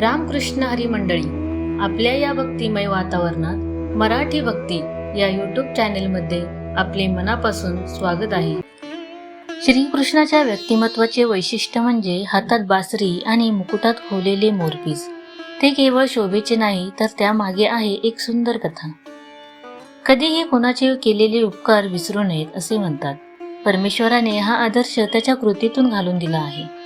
रामकृष्ण हरी मंडळी आपल्या या भक्तिमय वातावरणात मराठी भक्ती या यूट्यूब चॅनेलमध्ये आपले मनापासून स्वागत आहे. श्रीकृष्णाच्या व्यक्तिमत्वाचे वैशिष्ट्य म्हणजे हातात बासरी आणि मुकुटात खोवलेले मोरपीस. ते केवळ शोभेचे नाही तर त्यामागे आहे एक सुंदर कथा. कधीही कोणाचे केलेले उपकार विसरू नयेत असे म्हणतात. परमेश्वराने हा आदर्श त्याच्या कृतीतून घालून दिला आहे.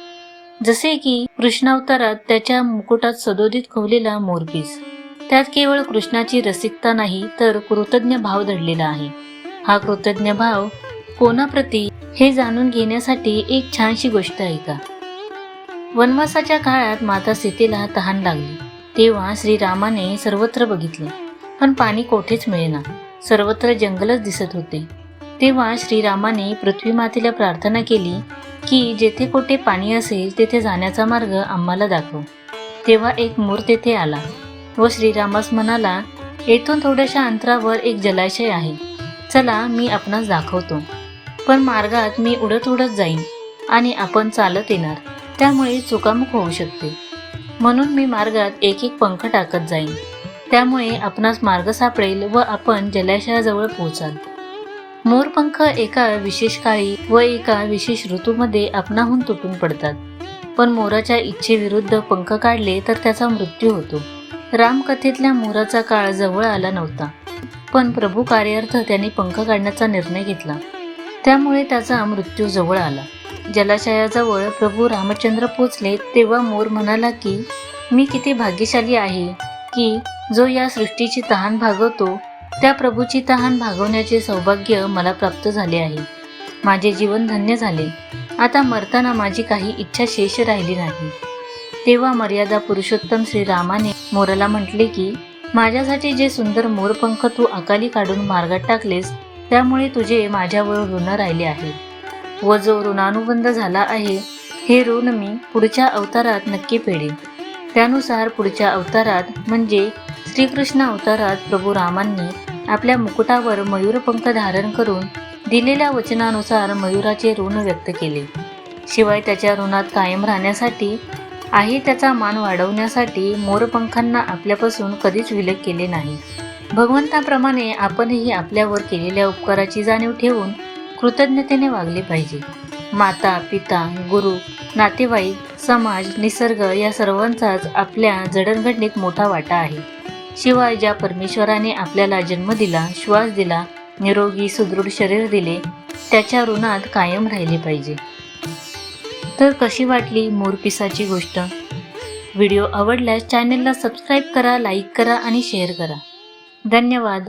जसे की कृष्णावतारात त्याच्या मुकुटात सदोदित खोवलेला मोरपीस. त्यात केवळ कृष्णाची रसिकता नाही तर कृतज्ञ भाव दडलेला आहे. हा कृतज्ञ भाव कोणाप्रती हे जाणून घेण्यासाठी एक छानशी गोष्ट आहे का? वनवासाच्या काळात माता सीतेला तहान लागली. तेव्हा श्रीरामाने सर्वत्र बघितले. पण पाणी कोठेच मिळेना. सर्वत्र जंगलच दिसत होते. तेव्हा श्रीरामाने पृथ्वी मातेला प्रार्थना केली की जेथे कोठे पाणी असेल तेथे जाण्याचा मार्ग आम्हाला दाखव. तेव्हा एक मोर तेथे आला. व श्रीरामास म्हणाला येथून थोड्याशा अंतरावर एक जलाशय आहे. चला मी आपणास दाखवतो. पण मार्गात मी उडत उडत जाईन आणि आपण चालत येणार. त्यामुळे चुकामुक होऊ शकते. म्हणून मी मार्गात एक एक पंख टाकत जाईन. त्यामुळे आपणास मार्ग सापडेल व आपण जलाशयाजवळ पोहोचाल. मोरपंख एका विशेष काळी व एका विशेष ऋतूमध्ये आपणाहून तुटून पडतात. पण मोराच्या इच्छेविरुद्ध पंख काढले तर त्याचा मृत्यू होतो. रामकथेतल्या मोराचा काळ जवळ आला नव्हता. पण प्रभू कार्यार्थ त्याने पंख काढण्याचा निर्णय घेतला. त्यामुळे त्याचा मृत्यू जवळ आला. जलाशयाजवळ प्रभू रामचंद्र पोचले तेव्हा मोर म्हणाला की मी किती भाग्यशाली आहे की जो या सृष्टीची तहान भागवतो त्या प्रभूची तहान भागवण्याचे सौभाग्य मला प्राप्त झाले आहे. माझे जीवन धन्य झाले. आता मरताना माझी काही इच्छा शेष राहिली नाही. तेव्हा मर्यादा पुरुषोत्तम श्रीरामाने मोराला म्हटले की माझ्यासाठी जे सुंदर मोरपंख तू अकाली काढून मार्गात टाकलेस त्यामुळे तुझे माझ्यावर ऋण राहिले आहे. व जो ऋणानुबंध झाला आहे हे ऋण मी पुढच्या अवतारात नक्की फेडेन. त्यानुसार पुढच्या अवतारात म्हणजे श्रीकृष्ण अवतारात प्रभू रामांनी आपल्या मुकुटावर मयूरपंख धारण करून दिलेल्या वचनानुसार मयुराचे ऋण व्यक्त केले. शिवाय त्याच्या ऋणात कायम राहण्यासाठी आहे त्याचा मान वाढवण्यासाठी मोरपंखांना आपल्यापासून कधीच विलग केले नाही. भगवंताप्रमाणे आपणही आपल्यावर केलेल्या उपकाराची जाणीव ठेवून कृतज्ञतेने वागले पाहिजे. माता पिता गुरु नातेवाईक समाज निसर्ग या सर्वांचाच आपल्या जडणघडणीत मोठा वाटा आहे. शिवाय ज्या परमेश्वराने आपल्याला जन्म दिला श्वास दिला निरोगी सुदृढ शरीर दिले त्याच्या ऋणात कायम राहिले पाहिजे. तर कशी वाटली मोरपिसाची गोष्ट? व्हिडिओ आवडल्यास चॅनेलला सबस्क्राईब करा लाईक करा आणि शेअर करा. धन्यवाद.